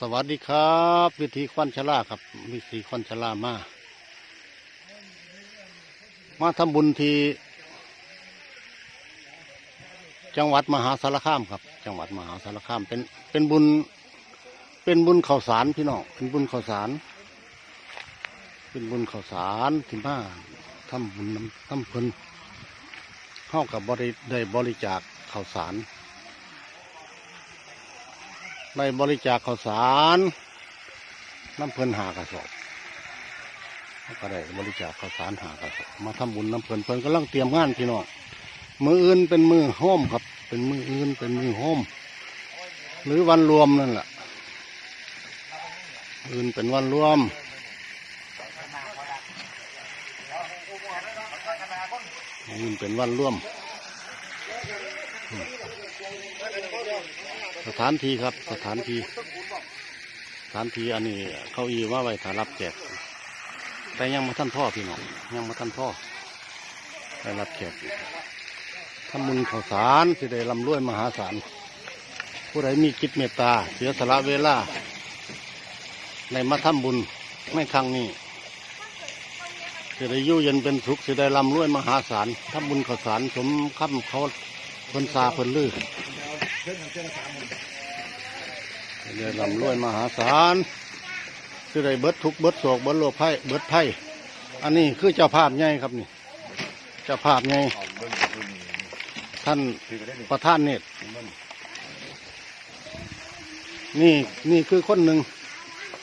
สวัสดีครับ วิธีควันชลาครับ วิธีควันชลามา มาทำบุญที่จังหวัดมหาสารคามครับ จังหวัดมหาสารคามเป็นเป็นบุญ เป็นบุญข่าวสารพี่น้องเป็นบุญข่าวสาร เป็นบุญข่าวสารที่มาทำบุญทำเพลินเข้ากับบริได้บริจาคข่าวสาร ได้บริจาคข้าวสารน้ำเพลินหากระสอบก็ได้บริจาคข้าวสารหากระสอบมาทำบุญน้ำเพลินเพลินกำลังเตรียมงานพี่น้องมืออื่นเป็นมือห้อมครับ เป็นมืออื่นเป็นมือห้อมหรือวันรวมนั่นแหละอื่นเป็นวันรวมอื่นเป็นวันรวม สถานที่ครับ สถานที่สถานที่อันนี้ เขาอีว่าไว้ถ้ารับแจกแต่ยังมาท่านพ่อพี่น้องยังมาท่านพ่อได้รับแจกทำมุญข่าวสารสิได้ลำรวยมหาศาลผู้ใดมีจิตเมตตา เสียสละเวลาในมาทำบุญในครั้งนี้สิได้ยู่เย็นเป็นสุขสิได้ลำรวยมหาศาลทำบุญข่าวสารสมคำเขา เพิ่นซาเพิ่นลือเดี๋ยวลำรวยมหาศาลคือได้เบิดทุกข์เบิดโศกเบิดโลภไพ่เบิดไพ่อันนี้คือเจ้าภาพใหญ่ครับนี่ เจ้าภาพใหญ่ท่านประธานเนตรนี่นี่คือคนหนึ่ง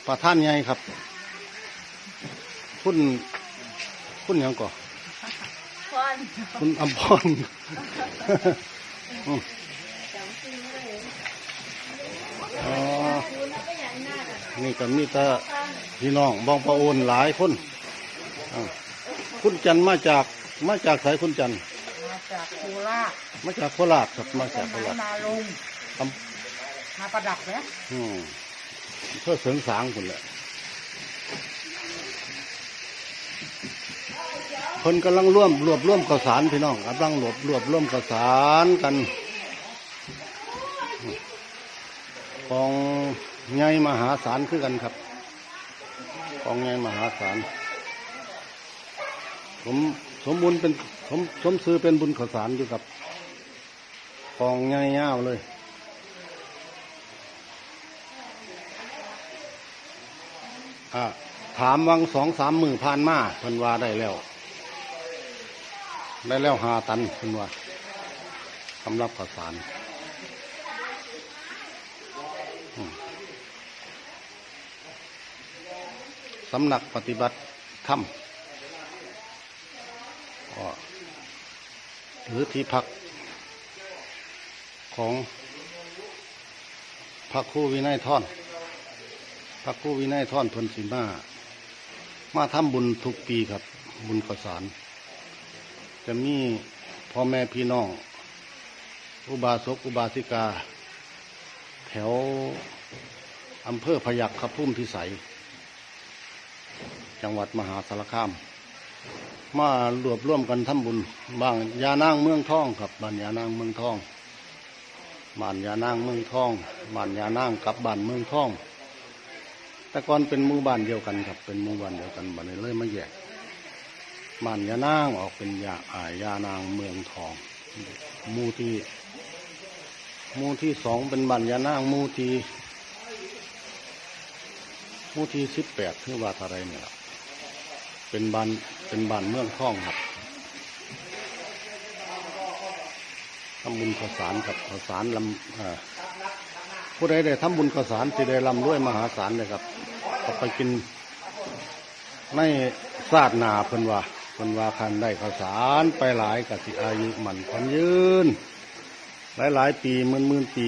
ประธานใหญ่ครับ คุณคุณหยังก่อคนคุณอมพรอืมอ๋อ นี่ก็มีแต่พี่น้องบองประโอนหลายคนอ้าวคุณจันทร์มาจากมาจากสายคุณจันทร์มาจากโคราชมาจากโคราชครับมาจากโคต้นราชไม้มาลงทมาประดับนะำอืมเพื่อเสริงสางคุณแหละ คนกำลังร่วมรวบร่วมข้าวสารพี่น้องกำลังรวบรวบร่วมข้าวสารกันของใหญ่มหาศาลคือกันครับของใหญ่มหาศาลผมสมบุญเป็นสมสมซื้อเป็นบุญข้าวสารอยู่กับกองใหญ่ยาวเลยอ่าถามวังสองสามมือผ่านมาเพิ่นวาได้แล้ว ได้แล้วหาตันเพิ่นว่าสำหรับข้าวสารสำนักปฏิบัติธรรมก็หรือที่พักของพระครูวินัยท่อนพระครูวินัยท่อนพนสิมามาทำบุญทุกปีครับ บุญข้าวสาร จะมีพ่อแม่พี่น้อง อุบาสกอุบาสิกา แถวอำเภอพยัคฆพุ่มพิสัย จังหวัดมหาสารคาม มารวบร่วมกันทำบุญบ้างยานางเมืองทองครับบ้านยานางเมืองทองบ้านยานางเมืองทองบ้านยานางกับบ้านเมืองทอง แต่ก่อนเป็นหมู่บ้านเดียวกันครับ เป็นหมู่บ้านเดียวกันบ้านนี้เลยมาแยก บ้านยานางออกเป็นยาอายานางเมืองทองมูที่มูที่สองเป็นบ้านยานางมูที่มูที่สิบแปดคือว่าอะไรเนี่ยเป็นบ้านเป็นบ้านเมืองทองครับทำบุญข้าวสารครับข้าวสารลำอ่อผู้ใดได้ทำบุญข้าวสารสิได้ลำรวยมหาศาลเลยครับก็ไปกินในซาดนาเพิ่นว่า เพิ่นว่าคันได้ข้าวสารไปหลายกสิอายุมันพันยืน หลายหลายปีหมื่นหมื่นปี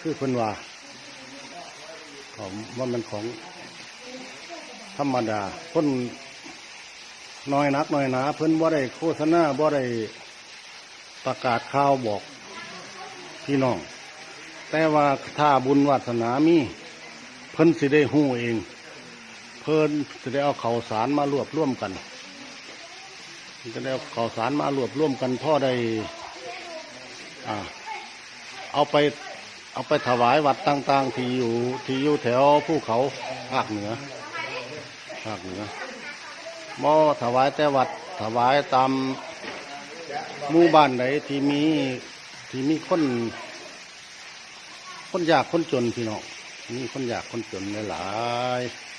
คือเพิ่นว่าของว่ามันของธรรมดาเพิ่นน้อยนักน้อยหนา เพิ่นบ่ได้โฆษณาบ่ได้ประกาศข่าวบอกพี่น้อง แต่ว่าถ้าบุญวาสนามี เพิ่นสิได้หู้เอง เพิ่นสิได้เอาข่าวสารมารวบร่วมกันจะได้เอาข่าวสารมารวบร่วมกันพ่อได้อ่าเอาไปเอาไปถวายวัดต่างๆ ที่อยู่ที่อยู่แถวภูเขาภาคเหนือภาคเหนือบ่ถวายแต่วัดถวายตามหมู่บ้านไหนที่มีที่มีคนคนยากคนจนพี่น้องมีคนยากคนจนหลายๆ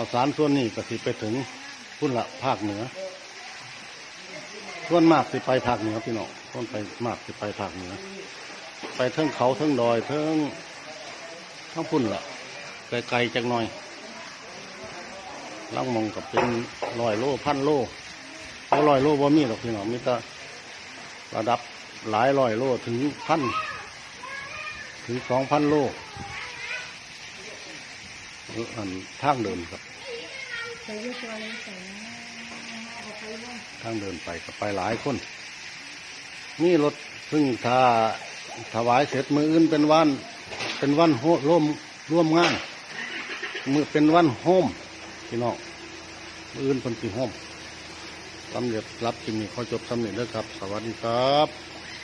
ข้าวสารส่วนนี้ก็สิไปถึงพุ่นละภาคเหนือ ส่วนมากสิไปภาคเหนือพี่น้องส่วนไปมากสิไปภาคเหนือ ไปเทิงเขาเทิงดอยเทิงทั้งพุ่นละไกลๆจักหน่อยล่างมองกับเป็นร้อยโลพันโลเพราะร้อยโลบ่มีหรอกพี่น้องมีแต่ระดับหลายร้อยโลถึงพันถึงสองพันโล อันทางเดินครับทางเดินไปก็ไปหลายคนนี่รถซึ่งถ้าถวายเสร็จมืออื่นเป็นวัน เป็นวันโฮร่วมร่วมงาน มือเป็นวันโฮมพี่น้องมืออื่นเป็นสีโฮมสำเร็จรับกินนี้ขอจบสำเร็จแล้วครับ สวัสดีครับ